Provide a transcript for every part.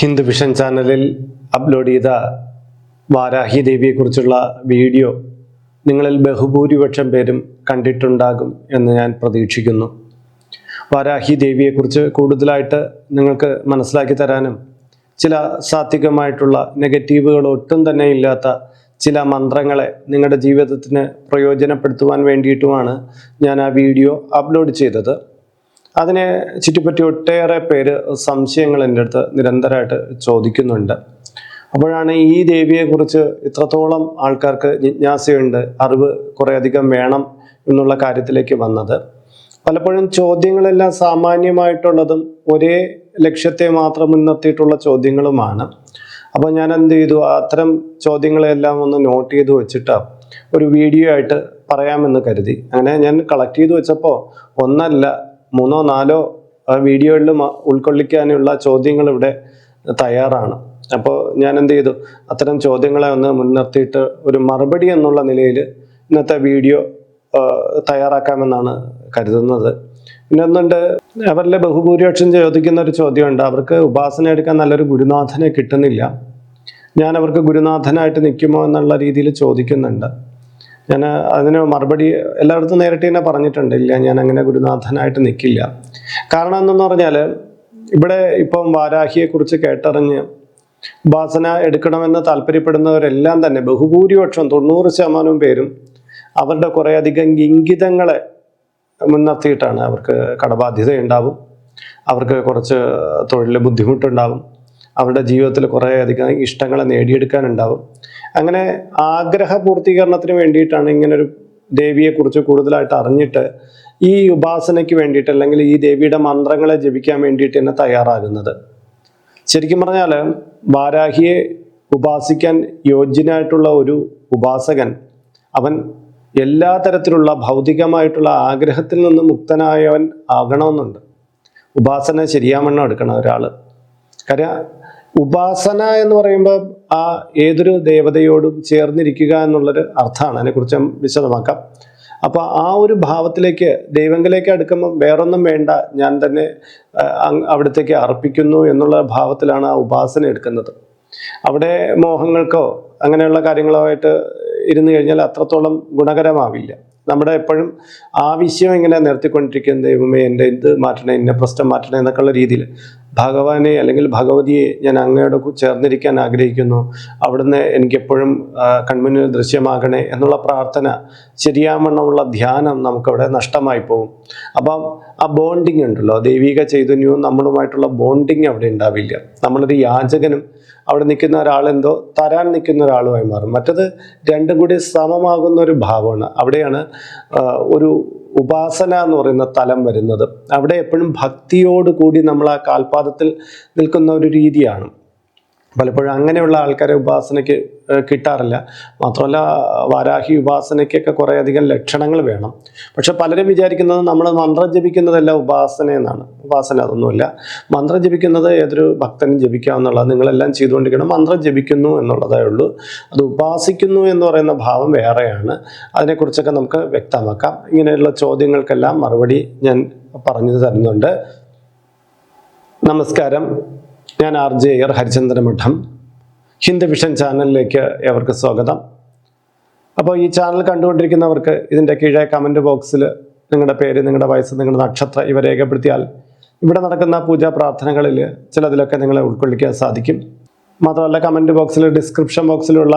Hindu vision ചാനലിൽ upload ചെയ്ത Varahi ദേവിയെക്കുറിച്ചുള്ള video നിങ്ങളിൽ ബഹുഭൂരിപക്ഷം പേരും കണ്ടിട്ടുണ്ടാകും എന്ന് ഞാൻ പ്രതീക്ഷിക്കുന്നു. വാരാഹി ദേവിയെക്കുറിച്ച് കൂടുതലായിട്ട് നിങ്ങൾക്ക് മനസ്സിലാക്കി തരാനും ചില സാത്വികമായിട്ടുള്ള നെഗറ്റീവുകൾ ഒട്ടും തന്നെ ഇല്ലാത്ത ചില മന്ത്രങ്ങളെ നിങ്ങളുടെ ജീവിതത്തിന് പ്രയോജനപ്പെടുത്തുവാൻ വേണ്ടിയിട്ടുമാണ് ഞാൻ ആ വീഡിയോ അപ്ലോഡ് ചെയ്തത്. അതിനെ ചുറ്റിപ്പറ്റി ഒട്ടേറെ പേര് സംശയങ്ങൾ എന്റെ അടുത്ത് നിരന്തരമായിട്ട് ചോദിക്കുന്നുണ്ട്. അപ്പോഴാണ് ഈ ദേവിയെക്കുറിച്ച് ഇത്രത്തോളം ആൾക്കാർക്ക് ജിജ്ഞാസയുണ്ട് അറിവ് കുറേയധികം വേണം എന്നുള്ള കാര്യത്തിലേക്ക് വന്നത്. പലപ്പോഴും ചോദ്യങ്ങളെല്ലാം സാമാന്യമായിട്ടുള്ളതും ഒരേ ലക്ഷ്യത്തെ മാത്രം മുൻനിർത്തിയിട്ടുള്ള ചോദ്യങ്ങളുമാണ്. അപ്പോൾ ഞാൻ എന്ത് ചെയ്തു? അത്തരം ചോദ്യങ്ങളെല്ലാം ഒന്ന് നോട്ട് ചെയ്ത് വെച്ചിട്ട് ഒരു വീഡിയോ ആയിട്ട് പറയാമെന്ന് കരുതി. അങ്ങനെ ഞാൻ കളക്ട് ചെയ്ത് വെച്ചപ്പോൾ ഒന്നല്ല മൂന്നോ നാലോ വീഡിയോയിൽ ഉൾക്കൊള്ളിക്കാനുള്ള ചോദ്യങ്ങൾ ഇവിടെ തയ്യാറാണ്. അപ്പോൾ ഞാൻ എന്ത് ചെയ്തു? അത്തരം ചോദ്യങ്ങളെ ഒന്ന് മുൻനിർത്തിയിട്ട് ഒരു മറുപടി എന്നുള്ള നിലയിൽ ഇന്നത്തെ വീഡിയോ തയ്യാറാക്കാമെന്നാണ് കരുതുന്നത്. പിന്നെ ഒന്നുണ്ട് അവരിലെ ബഹുഭൂരിപക്ഷം ചോദിക്കുന്ന ഒരു ചോദ്യമുണ്ട്. അവർക്ക് ഉപാസന എടുക്കാൻ നല്ലൊരു ഗുരുനാഥനെ കിട്ടുന്നില്ല. ഞാൻ അവർക്ക് ഗുരുനാഥനായിട്ട് നിൽക്കുമോ എന്നുള്ള രീതിയിൽ ചോദിക്കുന്നുണ്ട്. ഞാൻ അതിന് മറുപടി എല്ലായിടത്തും നേരിട്ട് തന്നെ പറഞ്ഞിട്ടുണ്ട് ഇല്ല ഞാൻ അങ്ങനെ ഗുരുനാഥനായിട്ട് നിൽക്കില്ല കാരണം എന്തെന്ന് പറഞ്ഞാൽ ഇവിടെ ഇപ്പം വാരാഹിയെക്കുറിച്ച് കേട്ടറിഞ്ഞ് ഉപാസന എടുക്കണമെന്ന് താല്പര്യപ്പെടുന്നവരെല്ലാം തന്നെ ബഹുഭൂരിപക്ഷം തൊണ്ണൂറ് ശതമാനവും പേരും അവരുടെ കുറേയധികം ഇംഗിതങ്ങളെ മുൻനിർത്തിയിട്ടാണ് അവർക്ക് കടബാധ്യത ഉണ്ടാവും അവർക്ക് കുറച്ച് തൊഴിൽ ബുദ്ധിമുട്ടുണ്ടാവും. അവരുടെ ജീവിതത്തിൽ കുറേയധികം ഇഷ്ടങ്ങളെ നേടിയെടുക്കാനുണ്ടാവും. അങ്ങനെ ആഗ്രഹ പൂർത്തീകരണത്തിന് വേണ്ടിയിട്ടാണ് ഇങ്ങനൊരു ദേവിയെക്കുറിച്ച് കൂടുതലായിട്ട് അറിഞ്ഞിട്ട് ഈ ഉപാസനയ്ക്ക് വേണ്ടിയിട്ട് അല്ലെങ്കിൽ ഈ ദേവിയുടെ മന്ത്രങ്ങളെ ജപിക്കാൻ വേണ്ടിയിട്ട് തന്നെ തയ്യാറാകുന്നത്. ശരിക്കും പറഞ്ഞാൽ വാരാഹിയെ ഉപാസിക്കാൻ യോഗ്യനായിട്ടുള്ള ഒരു ഉപാസകൻ അവൻ എല്ലാ തരത്തിലുള്ള ഭൗതികമായിട്ടുള്ള ആഗ്രഹത്തിൽ നിന്ന് മുക്തനായവൻ ആകണമെന്നുണ്ട്. ഉപാസന ശരിയാമണ്ണം എടുക്കണം ഒരാൾ കാര്യം ഉപാസന എന്ന് പറയുമ്പോൾ ആ ഏതൊരു ദേവതയോടും ചേർന്നിരിക്കുക എന്നുള്ളൊരു അർത്ഥമാണ് അതിനെക്കുറിച്ച് വിശദമാക്കാം. അപ്പോൾ ആ ഒരു ഭാവത്തിലേക്ക് ദൈവങ്ങളിലേക്ക് അടുക്കുമ്പോൾ വേറൊന്നും വേണ്ട. ഞാൻ തന്നെ അവിടത്തേക്ക് അർപ്പിക്കുന്നു എന്നുള്ള ഭാവത്തിലാണ് ആ ഉപാസന എടുക്കുന്നത്. അവിടെ മോഹങ്ങൾക്കോ അങ്ങനെയുള്ള കാര്യങ്ങളോ ആയിട്ട് ഇരുന്ന് കഴിഞ്ഞാൽ അത്രത്തോളം ഗുണകരമാവില്ല. നമ്മുടെ എപ്പോഴും ആവശ്യം ഇങ്ങനെ നിർത്തിക്കൊണ്ടിരിക്കുന്ന ദൈവമേ എന്റെ ഇത് മാറ്റണേ എന്നെ പ്രശ്നം മാറ്റണേ എന്നൊക്കെയുള്ള രീതിയിൽ ഭഗവാനെ അല്ലെങ്കിൽ ഭഗവതിയെ ഞാൻ അങ്ങയോട് ചേർന്നിരിക്കാൻ ആഗ്രഹിക്കുന്നു. അവിടുന്ന് എനിക്കെപ്പോഴും കൺമുന്നിൽ ദൃശ്യമാകണേ എന്നുള്ള പ്രാർത്ഥന ശരിയാവണ്ണമുള്ള ധ്യാനം നമുക്കവിടെ നഷ്ടമായി പോകും അപ്പം ആ ബോണ്ടിങ് ഉണ്ടല്ലോ ദൈവിക ചൈതന്യവും നമ്മളുമായിട്ടുള്ള ബോണ്ടിങ് അവിടെ ഉണ്ടാവില്ല. നമ്മളൊരു യാചകനും അവിടെ നിൽക്കുന്ന ഒരാളെന്തോ തരാൻ നിൽക്കുന്ന ഒരാളുമായി മാറും. മറ്റത് രണ്ടും കൂടി സമമാകുന്ന ഒരു ഭാവമാണ്. അവിടെയാണ് ഒരു ഉപാസന എന്ന് പറയുന്ന തലം വരുന്നത്. അവിടെ എപ്പോഴും ഭക്തിയോട് കൂടി നമ്മൾ ആ കാൽപാദത്തിൽ നിൽക്കുന്ന ഒരു രീതിയാണ്. പലപ്പോഴും അങ്ങനെയുള്ള ആൾക്കാരെ ഉപാസനയ്ക്ക് കിട്ടാറില്ല. മാത്രമല്ല വാരാഹി ഉപാസനയ്ക്കൊക്കെ കുറേയധികം ലക്ഷണങ്ങൾ വേണം. പക്ഷെ പലരും വിചാരിക്കുന്നത് നമ്മൾ മന്ത്രം ജപിക്കുന്നതല്ല ഉപാസന എന്നാണ്. ഉപാസന അതൊന്നുമില്ല. മന്ത്രം ജപിക്കുന്നത് ഏതൊരു ഭക്തനും ജപിക്കാവുന്നുള്ള നിങ്ങളെല്ലാം ചെയ്തുകൊണ്ടിരിക്കണം മന്ത്രം ജപിക്കുന്നു എന്നുള്ളതേ ഉള്ളൂ. അത് ഉപാസിക്കുന്നു എന്ന് പറയുന്ന ഭാവം വേറെയാണ്. അതിനെക്കുറിച്ചൊക്കെ നമുക്ക് വ്യക്തമാക്കാം. ഇങ്ങനെയുള്ള ചോദ്യങ്ങൾക്കെല്ലാം മറുപടി ഞാൻ പറഞ്ഞു തരുന്നുണ്ട്. നമസ്കാരം. ഞാൻ R J R Harichandramadham Hindu vision ചാനലിലേക്ക് ഏവർക്ക് സ്വാഗതം. അപ്പോൾ ഈ ചാനൽ കണ്ടുകൊണ്ടിരിക്കുന്നവർക്ക് ഇതിന്റെ കീഴെ കമന്റ് ബോക്സിൽ നിങ്ങളുടെ പേര് നിങ്ങളുടെ വയസ്സ് നിങ്ങളുടെ നക്ഷത്രം ഇവ രേഖപ്പെടുത്തിയാൽ ഇവിടെ നടക്കുന്ന പൂജാ പ്രാർത്ഥനകളിൽ ചിലതിലൊക്കെ നിങ്ങളെ ഉൾക്കൊള്ളിക്കാൻ സാധിക്കും. മാത്രമല്ല കമന്റ് ബോക്സിൽ ഡിസ്ക്രിപ്ഷൻ ബോക്സിലുള്ള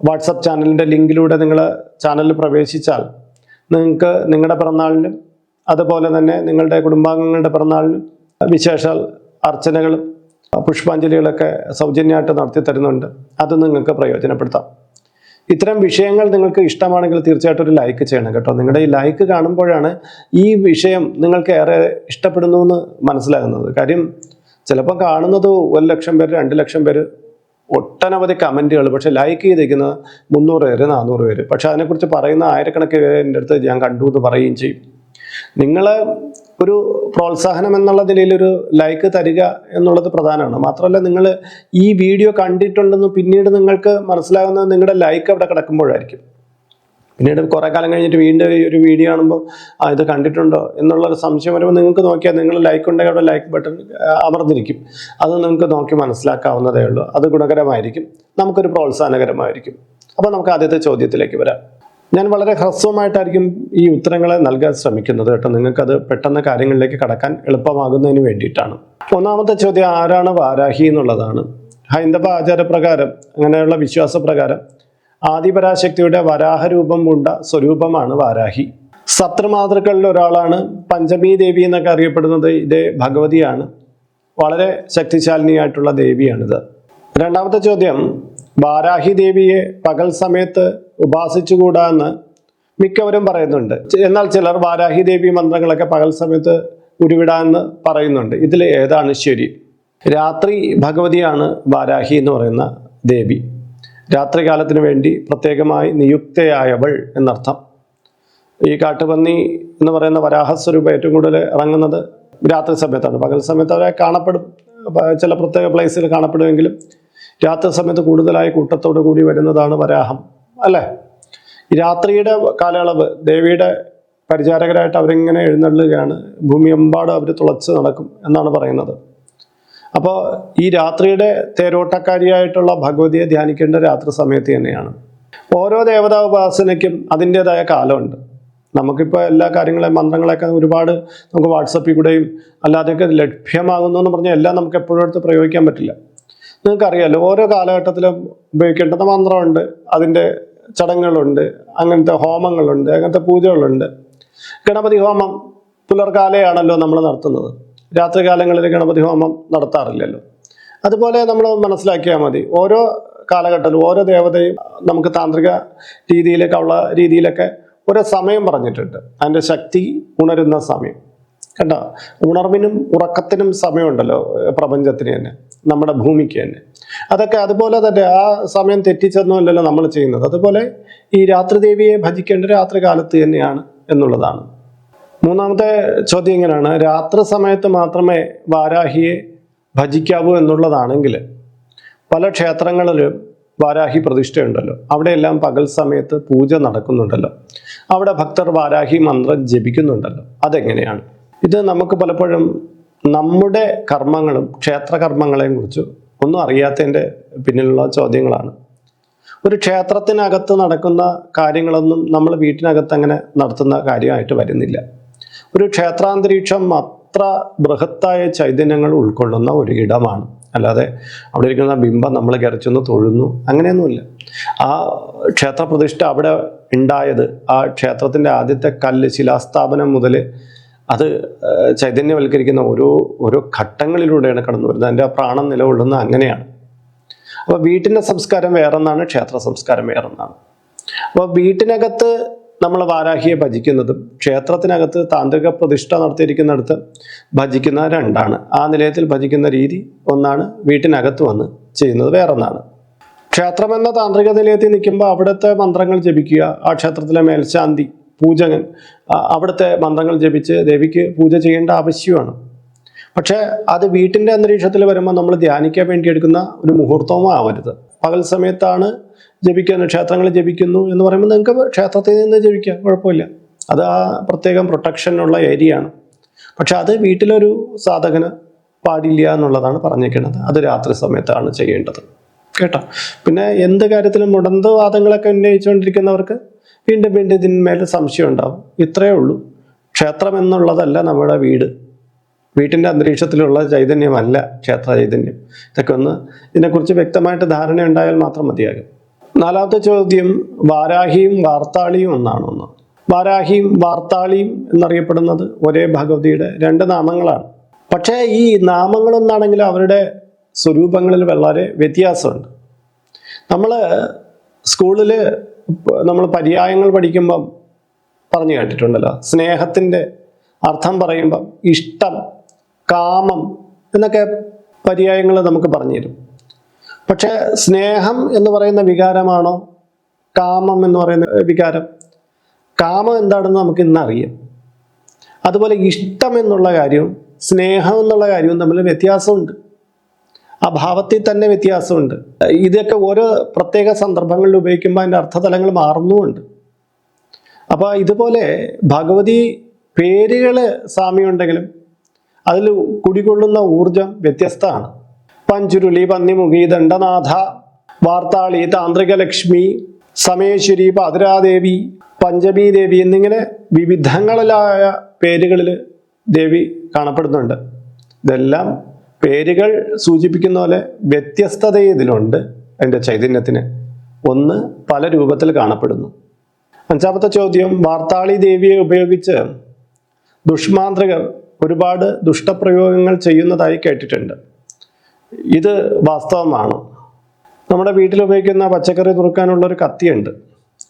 വാട്സപ്പ് ചാനലിന്റെ ലിങ്കിലൂടെ നിങ്ങൾ ചാനലിൽ പ്രവേശിച്ചാൽ നിങ്ങൾക്ക് നിങ്ങളുടെ പിറന്നാളിനും അതുപോലെ തന്നെ നിങ്ങളുടെ കുടുംബാംഗങ്ങളുടെ പിറന്നാളിനും വിശേഷാൽ അർച്ചനകളും പുഷ്പാഞ്ജലികളൊക്കെ സൗജന്യമായിട്ട് നടത്തി തരുന്നുണ്ട്. അത് നിങ്ങൾക്ക് പ്രയോജനപ്പെടുത്താം. ഇത്തരം വിഷയങ്ങൾ നിങ്ങൾക്ക് ഇഷ്ടമാണെങ്കിൽ തീർച്ചയായിട്ടും ഒരു ലൈക്ക് ചെയ്യണം കേട്ടോ. നിങ്ങളുടെ ഈ ലൈക്ക് കാണുമ്പോഴാണ് ഈ വിഷയം നിങ്ങൾക്ക് ഏറെ ഇഷ്ടപ്പെടുന്നു എന്ന് മനസ്സിലാകുന്നത്. കാര്യം ചിലപ്പോൾ കാണുന്നത് ഒരു ലക്ഷം പേര് രണ്ട് ലക്ഷം പേര് ഒട്ടനവധി കമന്റുകൾ പക്ഷെ ലൈക്ക് ചെയ്തിരിക്കുന്നത് മുന്നൂറ് പേര് നാനൂറ് പേര്. പക്ഷെ അതിനെക്കുറിച്ച് പറയുന്ന ആയിരക്കണക്കിന് പേര് എന്റെ അടുത്ത് ഞാൻ കണ്ടു എന്ന് പറയുകയും ചെയ്യും. നിങ്ങൾ ഒരു പ്രോത്സാഹനം എന്നുള്ള നിലയിൽ ഒരു ലൈക്ക് തരിക എന്നുള്ളത് പ്രധാനമാണ്. മാത്രമല്ല നിങ്ങൾ ഈ വീഡിയോ കണ്ടിട്ടുണ്ടെന്ന് പിന്നീട് നിങ്ങൾക്ക് മനസ്സിലാകുന്നത് നിങ്ങളുടെ ലൈക്ക് അവിടെ കിടക്കുമ്പോഴായിരിക്കും. പിന്നീട് കുറേ കാലം കഴിഞ്ഞിട്ട് വീണ്ടും ഒരു വീഡിയോ കാണുമ്പോൾ ആ ഇത് കണ്ടിട്ടുണ്ടോ? എന്നുള്ളൊരു സംശയം വരുമ്പോൾ നിങ്ങൾക്ക് നോക്കിയാൽ നിങ്ങൾ ലൈക്ക് ഉണ്ടെങ്കിൽ അവിടെ ലൈക്ക് ബട്ടൺ അമർന്നിരിക്കും. അത് നിങ്ങൾക്ക് നോക്കി മനസ്സിലാക്കാവുന്നതേ ഉള്ളൂ. അത് ഗുണകരമായിരിക്കും. നമുക്കൊരു പ്രോത്സാഹനകരമായിരിക്കും. അപ്പോൾ നമുക്ക് ആദ്യത്തെ ചോദ്യത്തിലേക്ക് വരാം. ഞാൻ വളരെ ഹ്രസ്വമായിട്ടായിരിക്കും ഈ ഉത്തരങ്ങളെ നൽകാൻ ശ്രമിക്കുന്നത് കേട്ടോ. നിങ്ങൾക്കത് പെട്ടെന്ന് കാര്യങ്ങളിലേക്ക് കടക്കാൻ എളുപ്പമാകുന്നതിന് വേണ്ടിയിട്ടാണ്. ഒന്നാമത്തെ ചോദ്യം ആരാണ് വാരാഹി എന്നുള്ളതാണ്. ഹൈന്ദവ ആചാരപ്രകാരം അങ്ങനെയുള്ള വിശ്വാസപ്രകാരം ആദിപരാശക്തിയുടെ വരാഹരൂപം കൊണ്ട സ്വരൂപമാണ് വാരാഹി. സത്രമാതൃക്കളിൽ ഒരാളാണ് പഞ്ചമി ദേവി എന്നൊക്കെ അറിയപ്പെടുന്നത് ഇതേ ഭഗവതിയാണ്. വളരെ ശക്തിശാലിനിയായിട്ടുള്ള ദേവിയാണിത്. രണ്ടാമത്തെ ചോദ്യം വാരാഹി ദേവിയെ പകൽ സമയത്ത് ഉപാസിച്ചുകൂടാ എന്ന് മിക്കവരും പറയുന്നുണ്ട്. എന്നാൽ ചിലർ വാരാഹി ദേവി മന്ത്രങ്ങളൊക്കെ പകൽ സമയത്ത് ഉരുവിടാന്ന് പറയുന്നുണ്ട്. ഇതിൽ ഏതാണ് ശരി? രാത്രി ഭഗവതിയാണ് വാരാഹി എന്ന് പറയുന്ന ദേവി. രാത്രികാലത്തിന് വേണ്ടി പ്രത്യേകമായി നിയുക്തയായവൾ എന്നർത്ഥം. ഈ കാട്ടുപന്നി എന്ന് പറയുന്ന വരാഹസ്വരൂപം ഏറ്റവും കൂടുതൽ ഇറങ്ങുന്നത് രാത്രി സമയത്താണ്. പകൽ സമയത്ത് അവരെ കാണപ്പെടും. ചില പ്രത്യേക പ്ലേസിൽ കാണപ്പെടുമെങ്കിലും രാത്രി സമയത്ത് കൂടുതലായി കൂട്ടത്തോടു കൂടി വരുന്നതാണ് വരാഹം. അല്ലേ? രാത്രിയുടെ കാലയളവ് ദേവിയുടെ പരിചാരകരായിട്ട് അവരിങ്ങനെ എഴുന്നള്ളുകയാണ്. ഭൂമിയെമ്പാട് അവർ തുളച്ച് നടക്കും എന്നാണ് പറയുന്നത്. അപ്പോൾ ഈ രാത്രിയുടെ തേരോട്ടക്കാരിയായിട്ടുള്ള ഭഗവതിയെ ധ്യാനിക്കേണ്ട രാത്രി സമയത്ത് തന്നെയാണ്. ഓരോ ദേവതാ ഉപാസനയ്ക്കും അതിന്റെതായ കാലമുണ്ട്. നമുക്കിപ്പോൾ എല്ലാ കാര്യങ്ങളെ മന്ത്രങ്ങളെയൊക്കെ ഒരുപാട് നമുക്ക് വാട്സപ്പിൽ കൂടെയും അല്ലാതെയൊക്കെ ലഭ്യമാകുന്നു എന്ന് പറഞ്ഞാൽ എല്ലാം നമുക്ക് എപ്പോഴും എടുത്ത് പ്രയോഗിക്കാൻ പറ്റില്ല. നിങ്ങൾക്കറിയാലോ ഓരോ കാലഘട്ടത്തിലും ഉപയോഗിക്കേണ്ടുന്ന മന്ത്രമുണ്ട്. അതിന്റെ ചടങ്ങുകളുണ്ട് അങ്ങനത്തെ ഹോമങ്ങളുണ്ട് അങ്ങനത്തെ പൂജകളുണ്ട്. ഗണപതി ഹോമം പുലർകാലയാണല്ലോ നമ്മൾ നടത്തുന്നത്. രാത്രികാലങ്ങളിൽ ഗണപതി ഹോമം നടത്താറില്ലല്ലോ. അതുപോലെ നമ്മൾ മനസ്സിലാക്കിയാൽ മതി ഓരോ കാലഘട്ടത്തിലും ഓരോ ദേവതയും നമുക്ക് താന്ത്രിക രീതിയിലൊക്കെ ഉള്ള രീതിയിലൊക്കെ ഓരോ സമയം പറഞ്ഞിട്ടുണ്ട്. അതിന്റെ ശക്തി ഉണരുന്ന സമയം. കേട്ടോ ഉണർവിനും ഉറക്കത്തിനും സമയമുണ്ടല്ലോ പ്രപഞ്ചത്തിന് തന്നെ നമ്മുടെ ഭൂമിക്ക് തന്നെ. അതൊക്കെ അതുപോലെ തന്നെ ആ സമയം തെറ്റിച്ചെന്നല്ലോ നമ്മൾ ചെയ്യുന്നത്. അതുപോലെ ഈ രാത്രിദേവിയെ ഭജിക്കേണ്ട രാത്രി കാലത്ത് തന്നെയാണ് എന്നുള്ളതാണ്. മൂന്നാമത്തെ ചോദ്യം ഇങ്ങനെയാണ്. രാത്രി സമയത്ത് മാത്രമേ വാരാഹിയെ ഭജിക്കാവൂ എന്നുള്ളതാണെങ്കിൽ പല ക്ഷേത്രങ്ങളിലും വാരാഹി പ്രതിഷ്ഠയുണ്ടല്ലോ. അവിടെയെല്ലാം പകൽ സമയത്ത് പൂജ നടക്കുന്നുണ്ടല്ലോ. അവിടെ ഭക്തർ വാരാഹി മന്ത്രം ജപിക്കുന്നുണ്ടല്ലോ. അതെങ്ങനെയാണ്? ഇത് നമുക്ക് പലപ്പോഴും നമ്മുടെ കർമ്മങ്ങളും ക്ഷേത്രകർമ്മങ്ങളെയും കുറിച്ച് ഒന്നും അറിയാത്തതിന്റെ പിന്നിലുള്ള ചോദ്യങ്ങളാണ്. ഒരു ക്ഷേത്രത്തിനകത്ത് നടക്കുന്ന കാര്യങ്ങളൊന്നും നമ്മൾ വീട്ടിനകത്ത് അങ്ങനെ നടത്തുന്ന കാര്യമായിട്ട് വരുന്നില്ല. ഒരു ക്ഷേത്രാന്തരീക്ഷം അത്ര ബൃഹത്തായ ചൈതന്യങ്ങൾ ഉൾക്കൊള്ളുന്ന ഒരു ഇടമാണ്. അല്ലാതെ അവിടെ ഇരിക്കുന്ന ബിംബം നമ്മൾ കരച്ചൊന്ന് തൊഴുന്നു അങ്ങനെയൊന്നുമില്ല. ആ ക്ഷേത്രപ്രതിഷ്ഠ അവിടെ ഉണ്ടായത് ആ ക്ഷേത്രത്തിന്റെ ആദ്യത്തെ കല്ല് ശിലാസ്ഥാപനം മുതൽ അത് ചൈതന്യവൽക്കരിക്കുന്ന ഓരോ ഓരോ ഘട്ടങ്ങളിലൂടെയാണ് കടന്നു വരുന്നത്. അതിന്റെ ആ പ്രാണം നിലകൊള്ളുന്ന അങ്ങനെയാണ്. അപ്പോൾ വീട്ടിന്റെ സംസ്കാരം വേറൊന്നാണ് ക്ഷേത്ര സംസ്കാരം വേറൊന്നാണ്. അപ്പോൾ വീട്ടിനകത്ത് നമ്മൾ വാരാഹിയെ ഭജിക്കുന്നതും ക്ഷേത്രത്തിനകത്ത് താന്ത്രിക പ്രതിഷ്ഠ നടത്തിയിരിക്കുന്നിടത്ത് ഭജിക്കുന്ന രണ്ടാണ്. ആ നിലയത്തിൽ ഭജിക്കുന്ന രീതി ഒന്നാണ് വീട്ടിനകത്ത് വന്ന് ചെയ്യുന്നത് വേറൊന്നാണ്. ക്ഷേത്രം എന്ന താന്ത്രിക നിലയത്തിൽ നിൽക്കുമ്പോൾ അവിടുത്തെ മന്ത്രങ്ങൾ ജപിക്കുക ആ ക്ഷേത്രത്തിലെ മേൽശാന്തി പൂജകൻ അവിടുത്തെ മന്ത്രങ്ങൾ ജപിച്ച് ദേവിക്ക് പൂജ ചെയ്യേണ്ട ആവശ്യമാണ്. പക്ഷേ അത് വീട്ടിന്റെ അന്തരീക്ഷത്തിൽ വരുമ്പോൾ നമ്മൾ ധ്യാനിക്കാൻ വേണ്ടി എടുക്കുന്ന ഒരു മുഹൂർത്തവും ആവരുത് പകൽ സമയത്താണ് ജപിക്കുന്നത് ക്ഷേത്രങ്ങളിൽ ജപിക്കുന്നു എന്ന് പറയുമ്പോൾ നിങ്ങൾക്ക് ക്ഷേത്രത്തിൽ നിന്ന് ജപിക്കാം കുഴപ്പമില്ല. അത് ആ പ്രത്യേകം പ്രൊട്ടക്ഷനുള്ള ആണ് പക്ഷെ അത് വീട്ടിലൊരു സാധകന് പാടില്ല എന്നുള്ളതാണ് പറഞ്ഞേക്കുന്നത് അത് രാത്രി സമയത്താണ് ചെയ്യേണ്ടത്. കേട്ടോ? പിന്നെ എന്ത് കാര്യത്തിലും മുടന്ത് വാദങ്ങളൊക്കെ ഉന്നയിച്ചുകൊണ്ടിരിക്കുന്നവർക്ക് വീണ്ടും വീണ്ടും ഇതിന്മേൽ സംശയം ഉണ്ടാവും. ഇത്രയേ ഉള്ളൂ. ക്ഷേത്രം എന്നുള്ളതല്ല നമ്മുടെ വീട്. വീട്ടിന്റെ അന്തരീക്ഷത്തിലുള്ള ചൈതന്യമല്ല ക്ഷേത്ര ചൈതന്യം. ഇതൊക്കെ ഒന്ന് ഇതിനെക്കുറിച്ച് വ്യക്തമായിട്ട് ധാരണ ഉണ്ടായാൽ മാത്രം മതിയാകും. നാലാമത്തെ ചോദ്യം വാരാഹിയും വാർത്താളിയും ഒന്നാണ് ഒന്ന്. വാരാഹിയും വാർത്താളിയും എന്നറിയപ്പെടുന്നത് ഒരേ ഭഗവതിയുടെ രണ്ട് നാമങ്ങളാണ്. പക്ഷേ ഈ നാമങ്ങളൊന്നാണെങ്കിൽ അവരുടെ സ്വരൂപങ്ങളിൽ വളരെ വ്യത്യാസമുണ്ട്. നമ്മൾ സ്കൂളിൽ നമ്മൾ പര്യായങ്ങൾ പഠിക്കുമ്പം പറഞ്ഞു കേട്ടിട്ടുണ്ടല്ലോ. സ്നേഹത്തിന്റെ അർത്ഥം പറയുമ്പം ഇഷ്ടം കാമം എന്നൊക്കെ പര്യായങ്ങൾ നമുക്ക് പറഞ്ഞു തരും. പക്ഷേ സ്നേഹം എന്ന് പറയുന്ന വികാരമാണോ? കാമം എന്ന് പറയുന്ന വികാരം? കാമം എന്താണെന്ന് നമുക്ക് ഇന്ന് അറിയാം അതുപോലെ ഇഷ്ടം എന്നുള്ള കാര്യവും സ്നേഹം എന്നുള്ള കാര്യവും തമ്മിൽ വ്യത്യാസമുണ്ട്. ആ ഭാവത്തിൽ തന്നെ വ്യത്യാസമുണ്ട്. ഇതൊക്കെ ഓരോ പ്രത്യേക സന്ദർഭങ്ങളിൽ ഉപയോഗിക്കുമ്പോൾ അതിന്റെ അർത്ഥതലങ്ങൾ മാറുന്നുമുണ്ട്. അപ്പോൾ ഇതുപോലെ ഭഗവതി പേരുകൾ സാമ്യമുണ്ടെങ്കിലും അതിൽ കുടികൊള്ളുന്ന ഊർജം വ്യത്യസ്തമാണ്. പഞ്ചുരുളി പന്നിമുഖി ദണ്ഡനാഥ വാർത്താളി താന്ത്രിക ലക്ഷ്മി സമേശ്വരി പാതിരാദേവി പഞ്ചമി ദേവി എന്നിങ്ങനെ വിവിധങ്ങളിലായ പേരുകളിൽ ദേവി കാണപ്പെടുന്നുണ്ട്. ഇതെല്ലാം പേരുകൾ സൂചിപ്പിക്കുന്ന പോലെ വ്യത്യസ്തത ഇതിലുണ്ട് അതിന്റെ ചൈതന്യത്തിന്. ഒന്ന് പല രൂപത്തിൽ കാണപ്പെടുന്നു. അഞ്ചാമത്തെ ചോദ്യം വാർത്താളി ദേവിയെ ഉപയോഗിച്ച് ദുഷ്മാന്ത്രികർ ഒരുപാട് ദുഷ്ടപ്രയോഗങ്ങൾ ചെയ്യുന്നതായി കേട്ടിട്ടുണ്ട്. ഇത് വാസ്തവമാണ്. നമ്മുടെ വീട്ടിൽ ഉപയോഗിക്കുന്ന പച്ചക്കറി നുറുക്കാനുള്ള ഒരു കത്തിയുണ്ട്.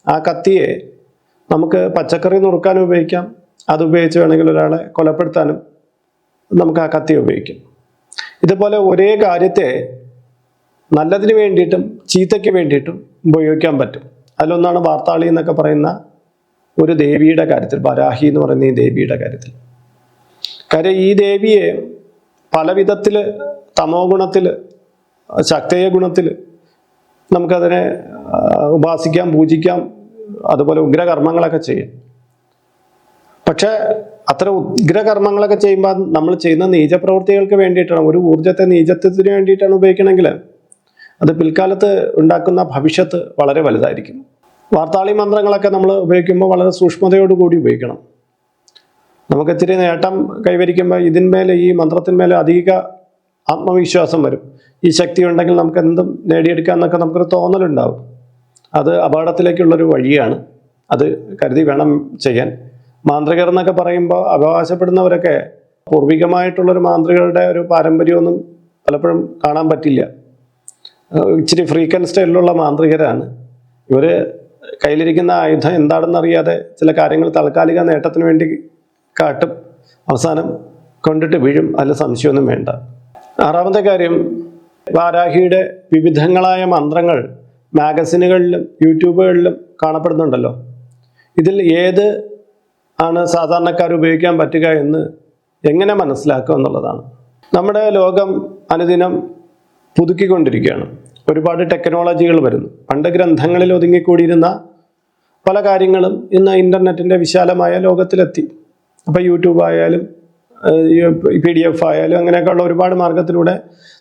ആ കത്തിയെ നമുക്ക് പച്ചക്കറി നുറുക്കാനും ഉപയോഗിക്കാം. അത് ഉപയോഗിച്ച് വേണമെങ്കിൽ ഒരാളെ കൊലപ്പെടുത്താനും നമുക്ക് ആ കത്തി ഉപയോഗിക്കാം. ഇതുപോലെ ഒരേ കാര്യത്തെ നല്ലതിന് വേണ്ടിയിട്ടും ചീത്തയ്ക്ക് വേണ്ടിയിട്ടും ഉപയോഗിക്കാൻ പറ്റും. അതിലൊന്നാണ് വാർത്താളി എന്നൊക്കെ പറയുന്ന ഒരു ദേവിയുടെ കാര്യത്തിൽ വരാഹി എന്ന് പറയുന്ന ഈ ദേവിയുടെ കാര്യത്തിൽ. കാര്യം ഈ ദേവിയെ പല വിധത്തിൽ തമോ ഗുണത്തിൽ ശക്തയ ഗുണത്തിൽ നമുക്കതിനെ ഉപാസിക്കാം പൂജിക്കാം അതുപോലെ ഉഗ്രകർമ്മങ്ങളൊക്കെ ചെയ്യാം. പക്ഷെ അത്ര ഉഗ്രകർമ്മങ്ങളൊക്കെ ചെയ്യുമ്പോൾ നമ്മൾ ചെയ്യുന്ന നീചപ്രവൃത്തികൾക്ക് വേണ്ടിയിട്ടാണ് ഒരു ഊർജത്തെ നീചത്വത്തിന് വേണ്ടിയിട്ടാണ് ഉപയോഗിക്കണമെങ്കിൽ അത് പിൽക്കാലത്ത് ഉണ്ടാക്കുന്ന ഭവിഷ്യത്ത് വളരെ വലുതായിരിക്കും. വാർത്താളി മന്ത്രങ്ങളൊക്കെ നമ്മൾ ഉപയോഗിക്കുമ്പോൾ വളരെ സൂക്ഷ്മതയോടുകൂടി ഉപയോഗിക്കണം. നമുക്ക് ഇച്ചിരി നേട്ടം കൈവരിക്കുമ്പോൾ ഇതിന്മേൽ ഈ മന്ത്രത്തിന്മേൽ അധിക ആത്മവിശ്വാസം വരും. ഈ ശക്തി ഉണ്ടെങ്കിൽ നമുക്ക് എന്തും നേടിയെടുക്കാം എന്നൊക്കെ നമുക്കൊരു തോന്നലുണ്ടാവും. അത് അപകടത്തിലേക്കുള്ളൊരു വഴിയാണ്. അത് കരുതി വേണം ചെയ്യാൻ. മാന്ത്രികർ എന്നൊക്കെ പറയുമ്പോൾ അവകാശപ്പെടുന്നവരൊക്കെ പൂർവികമായിട്ടുള്ളൊരു മാന്ത്രികരുടെ ഒരു പാരമ്പര്യമൊന്നും പലപ്പോഴും കാണാൻ പറ്റില്ല. ഇച്ചിരി ഫ്രീക്കൻ സ്റ്റൈലിലുള്ള മാന്ത്രികരാണ്. ഇവർ കയ്യിലിരിക്കുന്ന ആയുധം എന്താണെന്ന് അറിയാതെ ചില കാര്യങ്ങൾ താൽക്കാലിക നേട്ടത്തിന് വേണ്ടി കാട്ടും അവസാനം കൊണ്ടിട്ട് വീഴും. അതിൽ സംശയമൊന്നും വേണ്ട. ആറാമത്തെ കാര്യം വാരാഹിയുടെ വിവിധങ്ങളായ മന്ത്രങ്ങൾ മാഗസിനുകളിലും യൂട്യൂബുകളിലും കാണപ്പെടുന്നുണ്ടല്ലോ. ഇതിൽ ഏത് ആണ് സാധാരണക്കാർ ഉപയോഗിക്കാൻ പറ്റുക എന്ന് എങ്ങനെ മനസ്സിലാക്കുക എന്നുള്ളതാണ്. നമ്മുടെ ലോകം അനുദിനം പുതുക്കിക്കൊണ്ടിരിക്കുകയാണ്. ഒരുപാട് ടെക്നോളജികൾ വരുന്നു. പണ്ട് ഗ്രന്ഥങ്ങളിൽ ഒതുങ്ങിക്കൂടിയിരുന്ന പല കാര്യങ്ങളും ഇന്ന് ഇന്റർനെറ്റിന്റെ വിശാലമായ ലോകത്തിലെത്തി. അപ്പോൾ യൂട്യൂബ് ആയാലും പി ഡി എഫ് ആയാലും അങ്ങനെയൊക്കെയുള്ള ഒരുപാട് മാർഗത്തിലൂടെ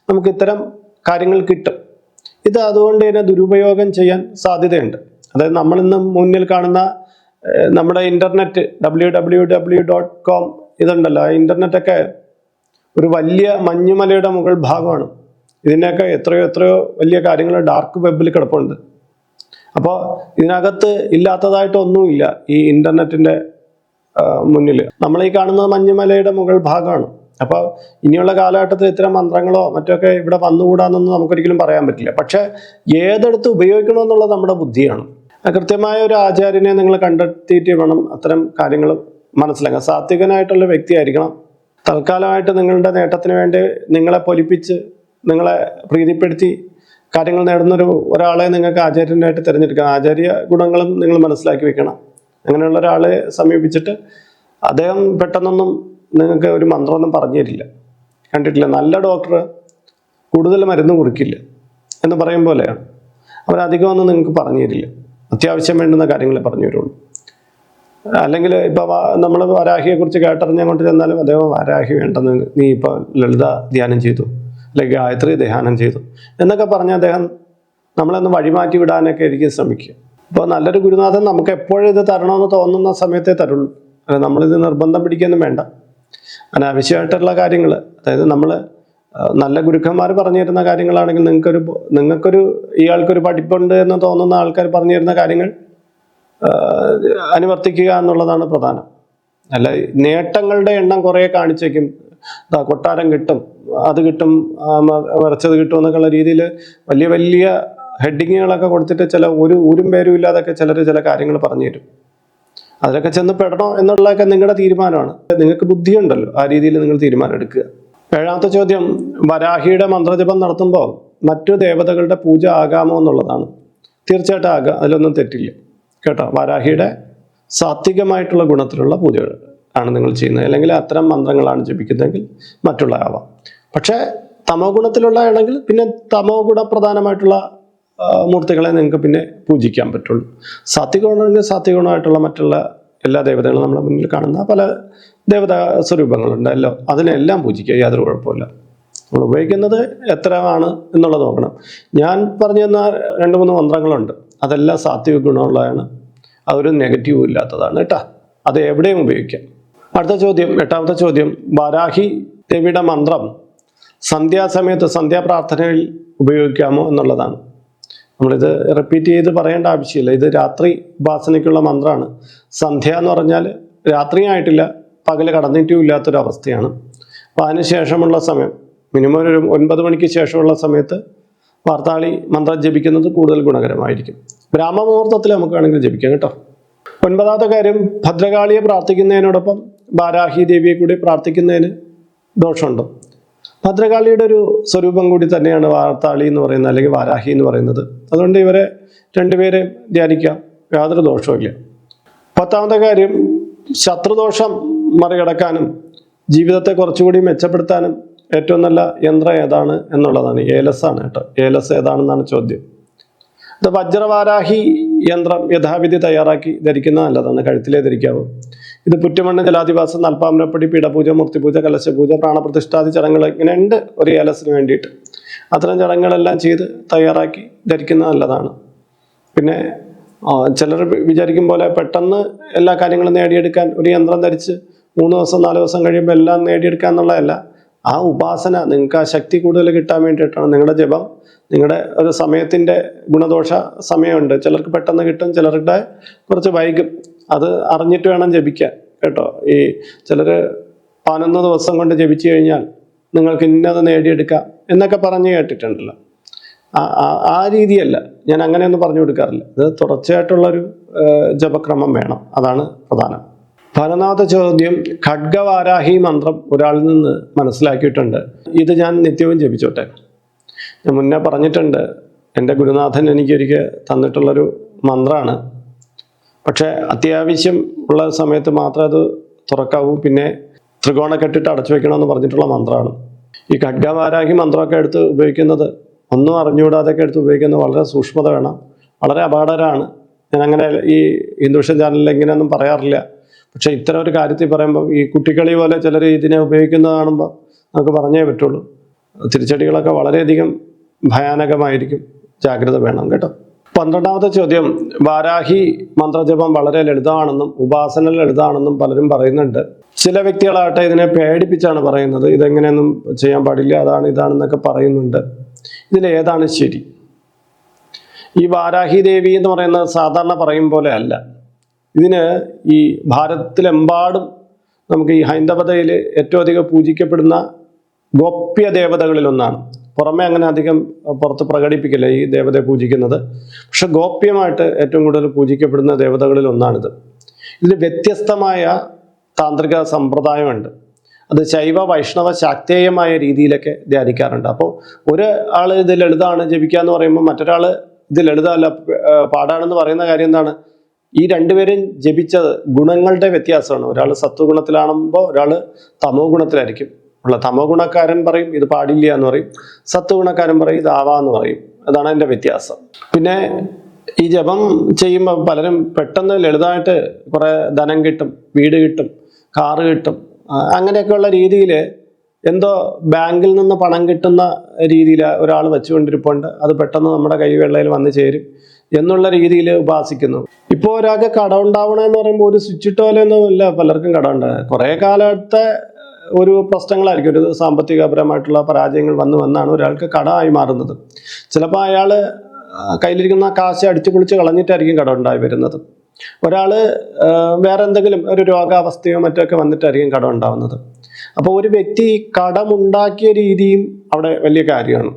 നമുക്ക് ഇത്തരം കാര്യങ്ങൾ കിട്ടും. ഇത് അതുകൊണ്ട് തന്നെ ദുരുപയോഗം ചെയ്യാൻ സാധ്യതയുണ്ട്. അതായത് നമ്മളിന്ന് മുന്നിൽ കാണുന്ന നമ്മുടെ internet W W W dot com ഇതുണ്ടല്ലോ. ആ ഇന്റർനെറ്റൊക്കെ ഒരു വലിയ മഞ്ഞുമലയുടെ മുകൾ ഭാഗമാണ്. ഇതിന്റെയൊക്കെ എത്രയോ എത്രയോ വലിയ കാര്യങ്ങൾ ഡാർക്ക് വെബിൽ കിടപ്പുണ്ട്. അപ്പോൾ ഇതിനകത്ത് ഇല്ലാത്തതായിട്ടൊന്നുമില്ല ഈ ഇന്റർനെറ്റിന്റെ മുന്നിൽ നമ്മൾ ഈ കാണുന്നത് മഞ്ഞുമലയുടെ മുകൾ ഭാഗമാണ്. അപ്പോൾ ഇനിയുള്ള കാലഘട്ടത്തിൽ ഇത്തരം മന്ത്രങ്ങളോ മറ്റൊക്കെ ഇവിടെ വന്നുകൂടാന്നൊന്നും നമുക്കൊരിക്കലും പറയാൻ പറ്റില്ല. പക്ഷേ ഏതെടുത്ത് ഉപയോഗിക്കണമെന്നുള്ളത് നമ്മുടെ ബുദ്ധിയാണ്. കൃത്യമായ ഒരു ആചാര്യനെ നിങ്ങൾ കണ്ടെത്തിയിട്ട് വേണം അത്തരം കാര്യങ്ങൾ മനസ്സിലാക്കാൻ. സാത്വികനായിട്ടുള്ള വ്യക്തിയായിരിക്കണം. തൽക്കാലമായിട്ട് നിങ്ങളുടെ നേട്ടത്തിന് വേണ്ടി നിങ്ങളെ പൊലിപ്പിച്ച് നിങ്ങളെ പ്രീതിപ്പെടുത്തി കാര്യങ്ങൾ നേടുന്നൊരു ഒരാളെ നിങ്ങൾക്ക് ആചാര്യനായിട്ട് തിരഞ്ഞെടുക്കാം. ആചാര്യ ഗുണങ്ങളും നിങ്ങൾ മനസ്സിലാക്കി വെക്കണം. അങ്ങനെയുള്ള ഒരാളെ സമീപിച്ചിട്ട് അദ്ദേഹം പെട്ടെന്നൊന്നും നിങ്ങൾക്ക് ഒരു മന്ത്രമൊന്നും പറഞ്ഞു തരില്ല കണ്ടിട്ടില്ല. നല്ല ഡോക്ടർ കൂടുതൽ മരുന്ന് കുറിക്കില്ല എന്ന് പറയും പോലെയാണ്. അവരധികമൊന്നും നിങ്ങൾക്ക് പറഞ്ഞു തരില്ല അത്യാവശ്യം വേണ്ടുന്ന കാര്യങ്ങളെ പറഞ്ഞു തരുള്ളൂ. അല്ലെങ്കിൽ ഇപ്പോൾ നമ്മൾ വാരാഹിയെ കുറിച്ച് കേട്ടറിഞ്ഞ് അങ്ങോട്ട് ചെന്നാലും അദ്ദേഹം വാരാഹി വേണ്ടെന്ന് നീ ഇപ്പോൾ ലളിത ധ്യാനം ചെയ്തു അല്ലെങ്കിൽ ഗായത്രി ധ്യാനം ചെയ്തു എന്നൊക്കെ പറഞ്ഞ് അദ്ദേഹം നമ്മളൊന്ന് വഴിമാറ്റി വിടാനൊക്കെ ആയിരിക്കും ശ്രമിക്കുക. അപ്പോൾ നല്ലൊരു ഗുരുനാഥൻ നമുക്ക് എപ്പോഴും ഇത് തരണമെന്ന് തോന്നുന്ന സമയത്തെ തരുള്ളൂ. അല്ല നമ്മളിത് നിർബന്ധം പിടിക്കൊന്നും വേണ്ട. അനാവശ്യമായിട്ടുള്ള കാര്യങ്ങൾ അതായത് നമ്മൾ നല്ല ഗുരുക്കന്മാർ പറഞ്ഞു തരുന്ന കാര്യങ്ങളാണെങ്കിൽ നിങ്ങൾക്കൊരു നിങ്ങൾക്കൊരു ഇയാൾക്കൊരു പഠിപ്പുണ്ട് എന്ന് തോന്നുന്ന ആൾക്കാർ പറഞ്ഞു തരുന്ന കാര്യങ്ങൾ അനുവർത്തിക്കുക എന്നുള്ളതാണ് പ്രധാനം. അല്ല നേട്ടങ്ങളുടെ എണ്ണം കുറേ കാണിച്ചേക്കും. കൊട്ടാരം കിട്ടും അത് കിട്ടും വരച്ചത് കിട്ടും എന്നൊക്കെയുള്ള രീതിയിൽ വലിയ വലിയ ഹെഡിങ്ങുകളൊക്കെ കൊടുത്തിട്ട് ചില ഒരു ഊരും പേരും ഇല്ലാതൊക്കെ ചിലർ ചില കാര്യങ്ങൾ പറഞ്ഞു തരും. അതിലൊക്കെ ചെന്ന് പെടണോ എന്നുള്ളതൊക്കെ നിങ്ങളുടെ തീരുമാനമാണ്. നിങ്ങൾക്ക് ബുദ്ധിയുണ്ടല്ലോ ആ രീതിയിൽ നിങ്ങൾ തീരുമാനം എടുക്കുക. ഏഴാമത്തെ ചോദ്യം വരാഹിയുടെ മന്ത്രജപം നടത്തുമ്പോൾ മറ്റു ദേവതകളുടെ പൂജ ആകാമോ എന്നുള്ളതാണ്. തീർച്ചയായിട്ടും ആകാം അതിലൊന്നും തെറ്റില്ല. കേട്ടോ വരാഹിയുടെ സാത്വികമായിട്ടുള്ള ഗുണത്തിലുള്ള പൂജകൾ ആണ് നിങ്ങൾ ചെയ്യുന്നത്. അല്ലെങ്കിൽ അത്തരം മന്ത്രങ്ങളാണ് ജപിക്കുന്നതെങ്കിൽ മറ്റുള്ള ആവാം. പക്ഷേ തമോ ഗുണത്തിലുള്ള ആണെങ്കിൽ പിന്നെ തമോ ഗുണപ്രധാനമായിട്ടുള്ള പ്രധാനമായിട്ടുള്ള മൂർത്തികളെ നിങ്ങൾക്ക് പിന്നെ പൂജിക്കാൻ പറ്റുള്ളൂ. സാത്വികമാണെങ്കിൽ സാത്വികമായിട്ടുള്ള മറ്റുള്ള എല്ലാ ദേവതകളും നമ്മുടെ മുന്നിൽ കാണുന്ന പല ദേവതാ സ്വരൂപങ്ങളുണ്ടല്ലോ. അതിനെല്ലാം പൂജിക്കുക യാതൊരു കുഴപ്പമില്ല നമ്മൾ ഉപയോഗിക്കുന്നത് എത്രയാണ് എന്നുള്ളത് നോക്കണം. ഞാൻ പറഞ്ഞു രണ്ട് മൂന്ന് മന്ത്രങ്ങളുണ്ട്. അതെല്ലാം സാത്വിക ഗുണമുള്ളതാണ്. അതൊരു നെഗറ്റീവ് ഇല്ലാത്തതാണ് കേട്ടോ. അത് എവിടെയും ഉപയോഗിക്കാം. അടുത്ത ചോദ്യം എട്ടാമത്തെ ചോദ്യം. വാരാഹി ദേവിയുടെ മന്ത്രം സന്ധ്യാസമയത്ത് സന്ധ്യാപ്രാർത്ഥനയിൽ ഉപയോഗിക്കാമോ എന്നുള്ളതാണ്. നമ്മളിത് റിപ്പീറ്റ് ചെയ്ത് പറയേണ്ട ആവശ്യമില്ല. ഇത് രാത്രി ഉപാസനയ്ക്കുള്ള മന്ത്രമാണ്. സന്ധ്യ എന്ന് പറഞ്ഞാൽ രാത്രിയായിട്ടില്ല. പകൽ കടന്നിട്ടും ഇല്ലാത്തൊരവസ്ഥയാണ്. അപ്പോൾ അതിന് ശേഷമുള്ള സമയം മിനിമം ഒരു ഒൻപത് മണിക്ക് ശേഷമുള്ള സമയത്ത് വാർത്താളി മന്ത്രം ജപിക്കുന്നത് കൂടുതൽ ഗുണകരമായിരിക്കും. ബ്രാഹ്മമുഹൂർത്തത്തിൽ നമുക്ക് വേണമെങ്കിൽ ജപിക്കാം കേട്ടോ. ഒൻപതാമത്തെ കാര്യം ഭദ്രകാളിയെ പ്രാർത്ഥിക്കുന്നതിനോടൊപ്പം ബാരാഹി ദേവിയെ കൂടി പ്രാർത്ഥിക്കുന്നതിന് ദോഷമുണ്ട്? ഭദ്രകാളിയുടെ ഒരു സ്വരൂപം കൂടി തന്നെയാണ് വാർത്താളി എന്ന് പറയുന്നത് അല്ലെങ്കിൽ വാരാഹി എന്ന് പറയുന്നത്. അതുകൊണ്ട് ഇവരെ രണ്ടുപേരെ ധ്യാനിക്കാം യാതൊരു ദോഷവുമില്ല. പത്താമത്തെ കാര്യം ശത്രുദോഷം മറികടക്കാനും ജീവിതത്തെ കുറച്ചുകൂടി മെച്ചപ്പെടുത്താനും ഏറ്റവും നല്ല യന്ത്രം ഏതാണ് എന്നുള്ളതാണ്. ആണ് കേട്ടോ. ഏലസ് ഏതാണെന്നാണ് ചോദ്യം. ഇത് വജ്രവാരാഹി യന്ത്രം യഥാവിധി തയ്യാറാക്കി ധരിക്കുന്നത് നല്ലതാണ്. കഴുത്തിലേ ധരിക്കാവൂ. ഇത് പുറ്റുമണ്ണ് ജലാധിവാസം നൽപ്പാമരപ്പടി പീഠപൂജ മൂർത്തിപൂജ കലശപൂജ പ്രാണപ്രതിഷ്ഠാദി ചടങ്ങുകൾ ഇങ്ങനെ ഉണ്ട് ഒരു ഏലസിന് വേണ്ടിയിട്ട്. അത്തരം ചടങ്ങുകളെല്ലാം ചെയ്ത് തയ്യാറാക്കി ധരിക്കുന്നത് നല്ലതാണ്. പിന്നെ ചിലർ വിചാരിക്കും പോലെ പെട്ടെന്ന് എല്ലാ കാര്യങ്ങളും നേടിയെടുക്കാൻ ഒരു യന്ത്രം ധരിച്ച് മൂന്ന് ദിവസം നാല് ദിവസം കഴിയുമ്പോൾ എല്ലാം നേടിയെടുക്കുക എന്നുള്ളതല്ല. ആ ഉപാസന നിങ്ങൾക്ക് ആ ശക്തി കൂടുതൽ കിട്ടാൻ വേണ്ടിയിട്ടാണ് നിങ്ങളുടെ ജപം. നിങ്ങളുടെ ഒരു സമയത്തിന്റെ ഗുണദോഷ സമയമുണ്ട്. ചിലർക്ക് പെട്ടെന്ന് കിട്ടും ചിലരുടെ കുറച്ച് വൈകും. അത് അറിഞ്ഞിട്ട് വേണം ജപിക്കാൻ കേട്ടോ. ഈ ചിലർ പതിനൊന്ന് ദിവസം കൊണ്ട് ജപിച്ചു കഴിഞ്ഞാൽ നിങ്ങൾക്ക് ഇന്നത് നേടിയെടുക്കാം എന്നൊക്കെ പറഞ്ഞു കേട്ടിട്ടുണ്ടല്ലോ. ആ- രീതിയല്ല. ഞാൻ അങ്ങനെയൊന്നും പറഞ്ഞു കൊടുക്കാറില്ല. ഇത് തുടർച്ചയായിട്ടുള്ളൊരു ജപക്രമം വേണം. അതാണ് പ്രധാനം. പതിനൊന്നാമത്തെ ചോദ്യം ഖഡ്ഗവാരാഹി മന്ത്രം ഒരാളിൽ നിന്ന് മനസ്സിലാക്കിയിട്ടുണ്ട്. ഇത് ഞാൻ നിത്യവും ജപിച്ചോട്ടെ. ഞാൻ മുന്നേ പറഞ്ഞിട്ടുണ്ട് എന്റെ ഗുരുനാഥൻ എനിക്കൊരിക്കൽ തന്നിട്ടുള്ളൊരു മന്ത്രമാണ് പക്ഷേ അത്യാവശ്യം ഉള്ള സമയത്ത് മാത്രമേ അത് തുറക്കാവൂ. പിന്നെ ത്രികോണ കെട്ടിട്ട് അടച്ചു വെക്കണമെന്ന് പറഞ്ഞിട്ടുള്ള മന്ത്രമാണ് ഈ ഖഡ്ഗവാരാഹി മന്ത്രമൊക്കെ എടുത്ത് ഉപയോഗിക്കുന്നത് ഒന്നും അറിഞ്ഞുകൂടാതെയൊക്കെ എടുത്ത് ഉപയോഗിക്കുന്നത് വളരെ സൂക്ഷ്മത വേണം. വളരെ അപകടകരമാണ് ഞാൻ അങ്ങനെ ഈ ഹിന്ദുഷൻ ചാനലിൽ എങ്ങനെയൊന്നും പറയാറില്ല. പക്ഷേ ഇത്തരം ഒരു കാര്യത്തിൽ പറയുമ്പോൾ ഈ കുട്ടിക്കളി പോലെ ചിലർ ഇതിനെ ഉപയോഗിക്കുന്നത് നമുക്ക് പറഞ്ഞേ പറ്റുള്ളൂ. തിരിച്ചടികളൊക്കെ വളരെയധികം ഭയാനകമായിരിക്കും. ജാഗ്രത വേണം കേട്ടോ. പന്ത്രണ്ടാമത്തെ ചോദ്യം വാരാഹി മന്ത്രജപം വളരെ ലളിതമാണെന്നും ഉപാസന ലളിതമാണെന്നും പലരും പറയുന്നുണ്ട്. ചില വ്യക്തികളാകട്ടെ ഇതിനെ പേടിപ്പിച്ചാണ് പറയുന്നത്. ഇതെങ്ങനെയൊന്നും ചെയ്യാൻ പാടില്ല അതാണ് ഇതാണെന്നൊക്കെ പറയുന്നുണ്ട്. ഇതിൽ ഏതാണ് ശരി? ഈ വാരാഹി ദേവി എന്ന് പറയുന്നത് സാധാരണ പറയും പോലെ അല്ല. ഇതിന് ഈ ഭാരതത്തിലെമ്പാടും നമുക്ക് ഈ ഹൈന്ദവതയിൽ ഏറ്റവും അധികം പൂജിക്കപ്പെടുന്ന ഗോപ്യ ദേവതകളിലൊന്നാണ്. പുറമെ അങ്ങനെ അധികം പുറത്ത് പ്രകടിപ്പിക്കില്ല ഈ ദേവതയെ പൂജിക്കുന്നത്. പക്ഷെ ഗോപ്യമായിട്ട് ഏറ്റവും കൂടുതൽ പൂജിക്കപ്പെടുന്ന ദേവതകളിൽ ഒന്നാണിത് ഇതിൽ വ്യത്യസ്തമായ താന്ത്രിക സമ്പ്രദായമുണ്ട്. അത് ശൈവ വൈഷ്ണവ ശാക്തേയമായ രീതിയിലൊക്കെ ധ്യാനിക്കാറുണ്ട്. അപ്പോൾ ഒരു ഇത് ലളിതമാണ് ജപിക്കുക എന്ന് പറയുമ്പോൾ മറ്റൊരാൾ ഇത് ലളിതമല്ല പാടാണെന്ന് പറയുന്ന കാര്യം എന്താണ്? ഈ രണ്ടുപേരും ജപിച്ച ഗുണങ്ങളുടെ വ്യത്യാസമാണ്. ഒരാൾ സത്വഗുണത്തിലാണുമ്പോൾ ഒരാൾ തമോ ഗുണത്തിലായിരിക്കും. ഉള്ള തമോ ഗുണക്കാരൻ പറയും ഇത് പാടില്ല എന്ന് പറയും. സത്വഗുണക്കാരൻ പറയും ഇത് ആവാന്ന് പറയും. അതാണ് അതിന്റെ വ്യത്യാസം. പിന്നെ ഈ ജപം ചെയ്യുമ്പോൾ പലരും പെട്ടെന്ന് ലളിതമായിട്ട് കുറേ ധനം കിട്ടും വീട് കിട്ടും കാറ് കിട്ടും അങ്ങനെയൊക്കെയുള്ള രീതിയിൽ എന്തോ ബാങ്കിൽ നിന്ന് പണം കിട്ടുന്ന രീതിയിൽ ഒരാൾ വെച്ചുകൊണ്ടിരിപ്പുണ്ട്. അത് പെട്ടെന്ന് നമ്മുടെ കൈവെള്ളയിൽ വന്നു ചേരും എന്നുള്ള രീതിയിൽ ഉപാസിക്കുന്നു. ഇപ്പോൾ ഒരാൾക്ക് കട ഉണ്ടാവണമെന്ന് പറയുമ്പോൾ ഒരു സ്വിച്ച് ഇട്ടോലൊന്നുമില്ല പലർക്കും കടം ഉണ്ടാകുക കുറേ കാലത്തെ ഒരു പ്രശ്നങ്ങളായിരിക്കും. ഒരു സാമ്പത്തികപരമായിട്ടുള്ള പരാജയങ്ങൾ വന്നു വന്നാണ് ഒരാൾക്ക് കടമായി മാറുന്നത്. ചിലപ്പോൾ അയാൾ കയ്യിലിരിക്കുന്ന കാശ് അടിച്ചു പൊളിച്ച് കളഞ്ഞിട്ടായിരിക്കും കടം ഉണ്ടായി വരുന്നത്. ഒരാൾ വേറെ എന്തെങ്കിലും ഒരു രോഗാവസ്ഥയോ മറ്റോ ഒക്കെ വന്നിട്ടായിരിക്കും കടം ഉണ്ടാവുന്നത്. അപ്പോൾ ഒരു വ്യക്തി കടമുണ്ടാക്കിയ രീതിയും അവിടെ വലിയ കാര്യമാണ്.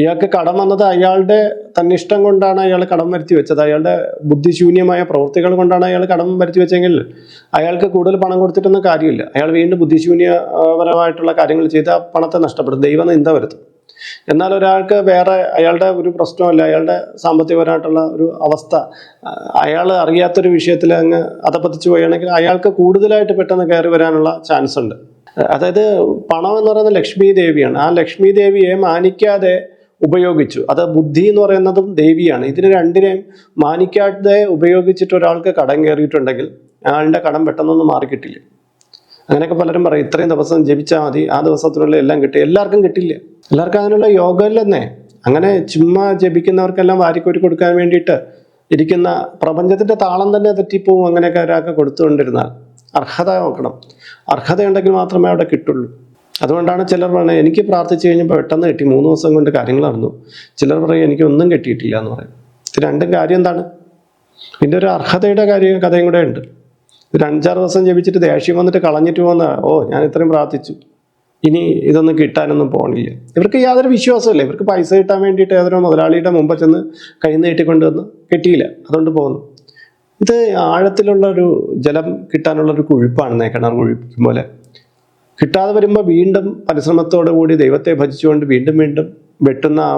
ഇയാൾക്ക് കടം വന്നത് അയാളുടെ തന്നിഷ്ടം കൊണ്ടാണ് അയാൾ കടം വരുത്തി വെച്ചത്. അയാളുടെ ബുദ്ധിശൂന്യമായ പ്രവൃത്തികൾ കൊണ്ടാണ് അയാൾ കടം വരുത്തി വെച്ചെങ്കിൽ അയാൾക്ക് കൂടുതൽ പണം കൊടുത്തിട്ടൊന്നും കാര്യമില്ല. അയാൾ വീണ്ടും ബുദ്ധിശൂന്യപരമായിട്ടുള്ള കാര്യങ്ങൾ ചെയ്ത് ആ പണത്തെ നഷ്ടപ്പെടും. ദൈവം നിന്ദ വരുത്തും. എന്നാൽ ഒരാൾക്ക് വേറെ അയാളുടെ ഒരു പ്രശ്നമല്ല അയാളുടെ സാമ്പത്തികപരമായിട്ടുള്ള ഒരു അവസ്ഥ. അയാൾ അറിയാത്തൊരു വിഷയത്തിൽ അങ്ങ് അതപ്പതിച്ചു പോവുകയാണെങ്കിൽ അയാൾക്ക് കൂടുതലായിട്ട് പെട്ടെന്ന് കയറി വരാനുള്ള ചാൻസ് ഉണ്ട്. അതായത് പണം എന്ന് പറയുന്നത് ലക്ഷ്മി ദേവിയാണ്. ആ ലക്ഷ്മി ദേവിയെ മാനിക്കാതെ ഉപയോഗിച്ചു. അത് ബുദ്ധി എന്ന് പറയുന്നതും ദേവിയാണ്. ഇതിന് രണ്ടിനെയും മാനിക്കാതെ ഉപയോഗിച്ചിട്ട് ഒരാൾക്ക് കടം കയറിയിട്ടുണ്ടെങ്കിൽ അയാളുടെ കടം പെട്ടെന്നൊന്നും മാറിക്കിട്ടില്ല. അങ്ങനെയൊക്കെ പലരും പറയും ഇത്രയും ദിവസം ജപിച്ചാൽ മതി ആ ദിവസത്തിനുള്ളിൽ എല്ലാം കിട്ടി. എല്ലാവർക്കും കിട്ടില്ല. എല്ലാവർക്കും അതിനുള്ള യോഗമില്ലെന്നേ അങ്ങനെ ചുമ്മാ ജപിക്കുന്നവർക്കെല്ലാം വാരിക്കോരി കൊടുക്കാൻ വേണ്ടിയിട്ട് ഇരിക്കുന്ന പ്രപഞ്ചത്തിന്റെ താളം തന്നെ തെറ്റിപ്പോവും അങ്ങനെയൊക്കെ ഒരാൾക്ക് കൊടുത്തുകൊണ്ടിരുന്നാൽ. അർഹത നോക്കണം. അർഹതയുണ്ടെങ്കിൽ മാത്രമേ അവിടെ കിട്ടുള്ളൂ. അതുകൊണ്ടാണ് ചിലർ പറയുന്നത് എനിക്ക് പ്രാർത്ഥിച്ചു കഴിഞ്ഞപ്പോൾ പെട്ടെന്ന് കിട്ടി. മൂന്ന് ദിവസം കൊണ്ട് കാര്യങ്ങൾ നടന്നു. ചിലർ പറയും എനിക്ക് ഒന്നും കിട്ടിയിട്ടില്ല എന്ന് പറയും. ഇത് രണ്ടും കാര്യം എന്താണ്? പിന്നെ ഒരു അർഹതയുടെ കാര്യം കഥയും കൂടെ ഉണ്ട്. ഒരു അഞ്ചാറ് ദിവസം ജപിച്ചിട്ട് ദേഷ്യം വന്നിട്ട് കളഞ്ഞിട്ട് പോകുന്ന ഓ ഞാൻ ഇത്രയും പ്രാർത്ഥിച്ചു. ഇനി ഇതൊന്നും കിട്ടാനൊന്നും പോകണില്ല ഇവർക്ക് യാതൊരു വിശ്വാസമില്ല ഇവർക്ക് പൈസ കിട്ടാൻ വേണ്ടിയിട്ട് ഏതൊരു മുതലാളിയുടെ മുമ്പ് ചെന്ന് കൈ നീട്ടിക്കൊണ്ടുവന്ന് കിട്ടിയില്ല. അതുകൊണ്ട് പോകുന്നു. ഇത് ആഴത്തിലുള്ള ഒരു ജലം കിട്ടാനുള്ള ഒരു കുഴിപ്പാണ് കിണർ കുഴിക്കും പോലെ കിട്ടാതെ വരുമ്പോൾ വീണ്ടും പരിശ്രമത്തോടു കൂടി ദൈവത്തെ ഭജിച്ചുകൊണ്ട് വീണ്ടും വീണ്ടും വെട്ടുന്ന ആ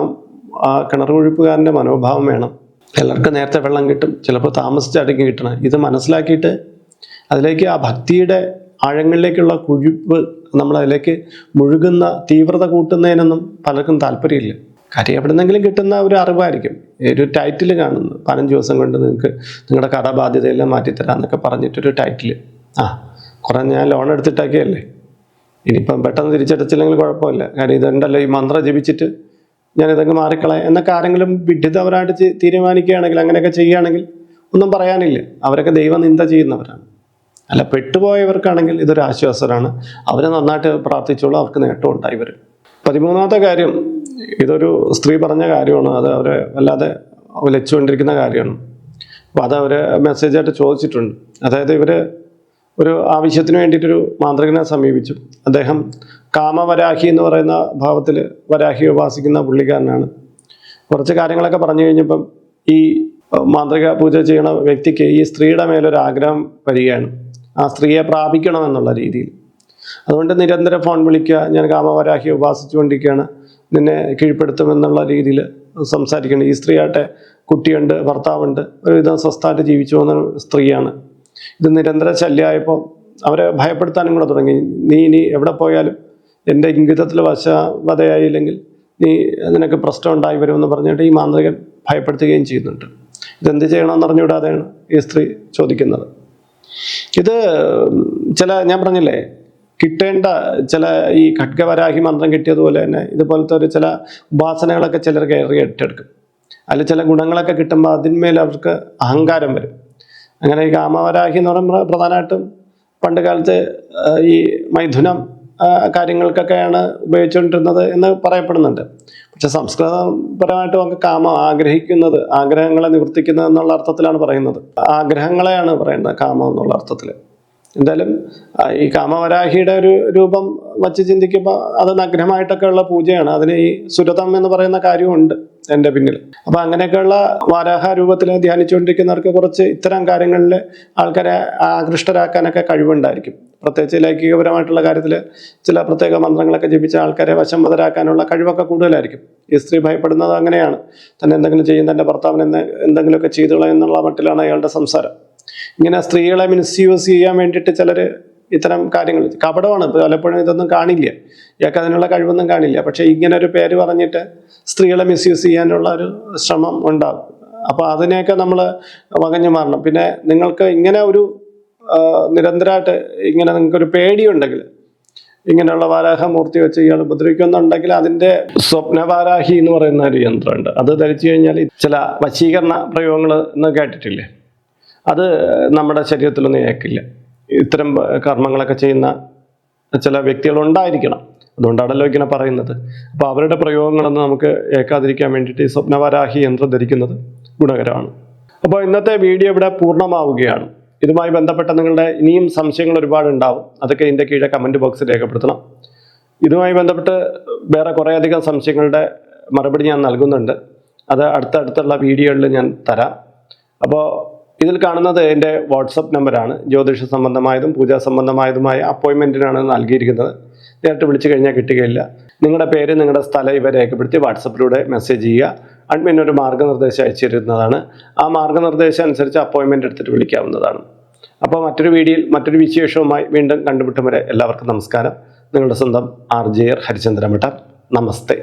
ആ കിണർ കുഴിപ്പുകാരന്റെ മനോഭാവം വേണം. എല്ലാവർക്കും നേരത്തെ വെള്ളം കിട്ടും. ചിലപ്പോൾ താമസിച്ചടങ്ങി കിട്ടണം ഇത് മനസ്സിലാക്കിയിട്ട് അതിലേക്ക് ആ ഭക്തിയുടെ ആഴങ്ങളിലേക്കുള്ള കുഴിപ്പ് നമ്മൾ അതിലേക്ക് മുഴുകുന്ന തീവ്രത കൂട്ടുന്നതിനൊന്നും പലർക്കും താല്പര്യമില്ല. കാര്യം എവിടെന്നെങ്കിലും കിട്ടുന്ന ഒരു അറിവായിരിക്കും. ഒരു ടൈറ്റിൽ കാണുന്നു. പതിനഞ്ച് ദിവസം കൊണ്ട് നിങ്ങൾക്ക് നിങ്ങളുടെ കഥാബാധ്യതയെല്ലാം കടബാധ്യതയെല്ലാം മാറ്റിത്തരാന്നൊക്കെ പറഞ്ഞിട്ടൊരു ടൈറ്റിൽ ആ കുറേ ഞാൻ ലോൺ എടുത്തിട്ടാക്കിയല്ലേ ഇനിയിപ്പം പെട്ടെന്ന് തിരിച്ചടച്ചില്ലെങ്കിൽ കുഴപ്പമില്ല. കാര്യം ഇതുണ്ടല്ലോ ഈ മന്ത്രം ജപിച്ചിട്ട് ഞാൻ ഇതങ്ങ് മാറിക്കളയാം. എന്നൊക്കെ ആരെങ്കിലും വിഡിതവരായിട്ട് തീരുമാനിക്കുകയാണെങ്കിൽ അങ്ങനെയൊക്കെ ചെയ്യുകയാണെങ്കിൽ ഒന്നും പറയാനില്ല. അവരൊക്കെ ദൈവനിന്ദ ചെയ്യുന്നവരാണ്. അല്ല പെട്ടുപോയവർക്കാണെങ്കിൽ ഇതൊരു ആശ്വാസമാണ്. അവരെ നന്നായിട്ട് പ്രാർത്ഥിച്ചോളൂ അവർക്ക് നേട്ടം ഉണ്ടായി വരും. പതിമൂന്നാമത്തെ കാര്യം ഇതൊരു സ്ത്രീ പറഞ്ഞ കാര്യമാണ് അത് അവരെ വല്ലാതെ ഉലച്ചുകൊണ്ടിരിക്കുന്ന കാര്യമാണ്. അപ്പോൾ അത് അവർ മെസ്സേജായിട്ട് ചോദിച്ചിട്ടുണ്ട്. അതായത് ഇവർ ഒരു ആവശ്യത്തിന് വേണ്ടിയിട്ടൊരു മാന്ത്രികനെ സമീപിച്ചു. അദ്ദേഹം കാമവരാഹി എന്ന് പറയുന്ന ഭാവത്തിൽ വരാഹി ഉപാസിക്കുന്ന പുള്ളിക്കാരനാണ്. കുറച്ച് കാര്യങ്ങളൊക്കെ പറഞ്ഞു കഴിഞ്ഞപ്പം ഈ മാന്ത്രിക പൂജ ചെയ്യണ വ്യക്തിക്ക് ഈ സ്ത്രീയുടെ മേലൊരു ആഗ്രഹം വരികയാണ്. ആ സ്ത്രീയെ പ്രാപിക്കണം എന്നുള്ള രീതിയിൽ. അതുകൊണ്ട് നിരന്തരം ഫോൺ വിളിക്കുക ഞാൻ കാമവരാഹി ഉപാസിച്ചുകൊണ്ടിരിക്കുകയാണ് നിന്നെ കീഴ്പ്പെടുത്തുമെന്നുള്ള രീതിയിൽ സംസാരിക്കണം. ഈ സ്ത്രീയാട്ടെ കുട്ടിയുണ്ട് ഭർത്താവുണ്ട് ഒരുവിധം സ്വസ്ഥമായിട്ട് ജീവിച്ചു പോകുന്ന സ്ത്രീയാണ്. ഇത് നിരന്തര ശല്യമായപ്പോൾ അവരെ ഭയപ്പെടുത്താനും കൂടെ തുടങ്ങി. നീ ഇനി എവിടെ പോയാലും എന്റെ ഇംഗിതത്തിൽ വശവതയായില്ലെങ്കിൽ നീ നിനക്ക് പ്രശ്നം ഉണ്ടായി വരുമെന്ന് പറഞ്ഞിട്ട് ഈ മാന്ത്രികൻ ഭയപ്പെടുത്തുകയും ചെയ്യുന്നുണ്ട്. ഇതെന്ത് ചെയ്യണമെന്ന് അറിഞ്ഞുകൂടാതെയാണ് ഈ സ്ത്രീ ചോദിക്കുന്നത്. ഇത് ചില ഞാൻ പറഞ്ഞില്ലേ കിട്ടേണ്ട ചില ഈ ഖഡ്ഗവരാഹി മന്ത്രം കിട്ടിയതുപോലെ തന്നെ ഇതുപോലത്തെ ഒരു ചില ഉപാസനകളൊക്കെ ചിലർ കയറി ഏറ്റെടുക്കും. അതിൽ ചില ഗുണങ്ങളൊക്കെ കിട്ടുമ്പോൾ അതിന്മേൽ അവർക്ക് അഹങ്കാരം വരും. അങ്ങനെ ഈ കാമവരാഹി എന്ന് പറയുമ്പോൾ പ്രധാനമായിട്ടും പണ്ട് കാലത്ത് ഈ മൈഥുനം കാര്യങ്ങൾക്കൊക്കെയാണ് ഉപയോഗിച്ചുകൊണ്ടിരുന്നത് എന്ന് പറയപ്പെടുന്നുണ്ട്. പക്ഷെ സംസ്കൃതപരമായിട്ട് നമുക്ക് കാമം ആഗ്രഹിക്കുന്നത് ആഗ്രഹങ്ങളെ നിവർത്തിക്കുന്നത് എന്നുള്ള അർത്ഥത്തിലാണ് പറയുന്നത്. ആഗ്രഹങ്ങളെയാണ് പറയുന്നത് കാമം എന്നുള്ള അർത്ഥത്തിൽ. എന്തായാലും ഈ കാമവരാഹിയുടെ ഒരു രൂപം വച്ച് ചിന്തിക്കുമ്പോൾ അത് നഗ്നമായിട്ടൊക്കെ ഉള്ള പൂജയാണ്. അതിന് ഈ സുരതം എന്ന് പറയുന്ന കാര്യമുണ്ട് എന്റെ പിന്നിൽ. അപ്പൊ അങ്ങനെയൊക്കെയുള്ള വാരാഹ രൂപത്തിൽ ധ്യാനിച്ചുകൊണ്ടിരിക്കുന്നവർക്ക് കുറച്ച് ഇത്തരം കാര്യങ്ങളിൽ ആൾക്കാരെ ആകൃഷ്ടരാക്കാനൊക്കെ കഴിവുണ്ടായിരിക്കും. പ്രത്യേകിച്ച് ലൈംഗികപരമായിട്ടുള്ള കാര്യത്തിൽ ചില പ്രത്യേക മന്ത്രങ്ങളൊക്കെ ജപിച്ച ആൾക്കാരെ വശംവതരാക്കാനുള്ള കഴിവൊക്കെ കൂടുതലായിരിക്കും. ഈ സ്ത്രീ ഭയപ്പെടുന്നത് അങ്ങനെയാണ്. തന്നെ എന്തെങ്കിലും ചെയ്യും തന്റെ ഭർത്താവിന് എന്ത് എന്തെങ്കിലുമൊക്കെ ചെയ്തോളാം എന്നുള്ള മട്ടിലാണ് അയാളുടെ സംസാരം. ഇങ്ങനെ സ്ത്രീകളെ മിസ്യൂസ് ചെയ്യാൻ വേണ്ടിയിട്ട് ചിലർ ഇത്തരം കാര്യങ്ങൾ കപടമാണ്. പലപ്പോഴും ഇതൊന്നും കാണില്ല. ഇയാൾക്ക് അതിനുള്ള കഴിവൊന്നും കാണില്ല. പക്ഷേ ഇങ്ങനെ ഒരു പേര് പറഞ്ഞിട്ട് സ്ത്രീകളെ മിസ്യൂസ് ചെയ്യാനുള്ള ഒരു ശ്രമം ഉണ്ടാകും അപ്പോൾ അതിനെയൊക്കെ നമ്മൾ വകഞ്ഞു മാറണം. പിന്നെ നിങ്ങൾക്ക് ഇങ്ങനെ ഒരു നിരന്തരമായിട്ട് ഇങ്ങനെ നിങ്ങൾക്കൊരു പേടിയുണ്ടെങ്കിൽ ഇങ്ങനെയുള്ള വാരാഹമൂർത്തി വെച്ച് ഇയാൾ ഉപദ്രവിക്കുന്നുണ്ടെങ്കിൽ അതിന്റെ സ്വപ്നവാരാഹി എന്ന് പറയുന്ന ഒരു യന്ത്രമുണ്ട്. അത് ധരിച്ചു കഴിഞ്ഞാൽ ചില വശീകരണ പ്രയോഗങ്ങൾ എന്ന് കേട്ടിട്ടില്ലേ? അത് നമ്മുടെ ശരീരത്തിലൊന്നും ഏക്കില്ല. ഇത്തരം കർമ്മങ്ങളൊക്കെ ചെയ്യുന്ന ചില വ്യക്തികൾ ഉണ്ടായിരിക്കണം. അതുകൊണ്ടാണല്ലോ ഇങ്ങനെ പറയുന്നത്. അപ്പോൾ അവരുടെ പ്രയോഗങ്ങളൊന്നും നമുക്ക് ഏക്കാതിരിക്കാൻ വേണ്ടിയിട്ട് ഈ സ്വപ്നവാരാഹി യന്ത്രം ധരിക്കുന്നത് ഗുണകരമാണ്. അപ്പോൾ ഇന്നത്തെ വീഡിയോ ഇവിടെ പൂർണമാവുകയാണ്. ഇതുമായി ബന്ധപ്പെട്ട നിങ്ങളുടെ ഇനിയും സംശയങ്ങൾ ഒരുപാട് ഉണ്ടാവും. അതൊക്കെ ഇതിന്റെ കീഴെ കമന്റ് ബോക്സിൽ രേഖപ്പെടുത്തണം. ഇതുമായി ബന്ധപ്പെട്ട് വേറെ കുറേയധികം സംശയങ്ങളുടെ മറുപടി ഞാൻ നൽകുന്നുണ്ട്. അത് അടുത്തടുത്തുള്ള വീഡിയോകളിൽ ഞാൻ തരാം. അപ്പോൾ ഇതിൽ കാണുന്നത് എന്റെ വാട്സപ്പ് നമ്പറാണ് ജ്യോതിഷ സംബന്ധമായതും പൂജാ സംബന്ധമായതുമായ അപ്പോയിൻമെന്റിനാണ് നൽകിയിരിക്കുന്നത്. നേരിട്ട് വിളിച്ചു കഴിഞ്ഞാൽ കിട്ടുകയില്ല. നിങ്ങളുടെ പേര് നിങ്ങളുടെ സ്ഥലം ഇവ രേഖപ്പെടുത്തി വാട്സപ്പിലൂടെ മെസ്സേജ് ചെയ്യുക. അഡ്മിൻ ഒരു മാർഗനിർദ്ദേശം അയച്ചിരുന്നതാണ്. ആ മാർഗനിർദ്ദേശം അനുസരിച്ച് അപ്പോയിൻമെന്റ് എടുത്തിട്ട് വിളിക്കാവുന്നതാണ്. അപ്പോൾ മറ്റൊരു വീഡിയോയിൽ മറ്റൊരു വിശേഷവുമായി വീണ്ടും കണ്ടുമുട്ടും വരെ എല്ലാവർക്കും നമസ്കാരം. നിങ്ങളുടെ സ്വന്തം ആർ ജെ ആർ ഹരിചന്ദ്രമഠ നമസ്തേ.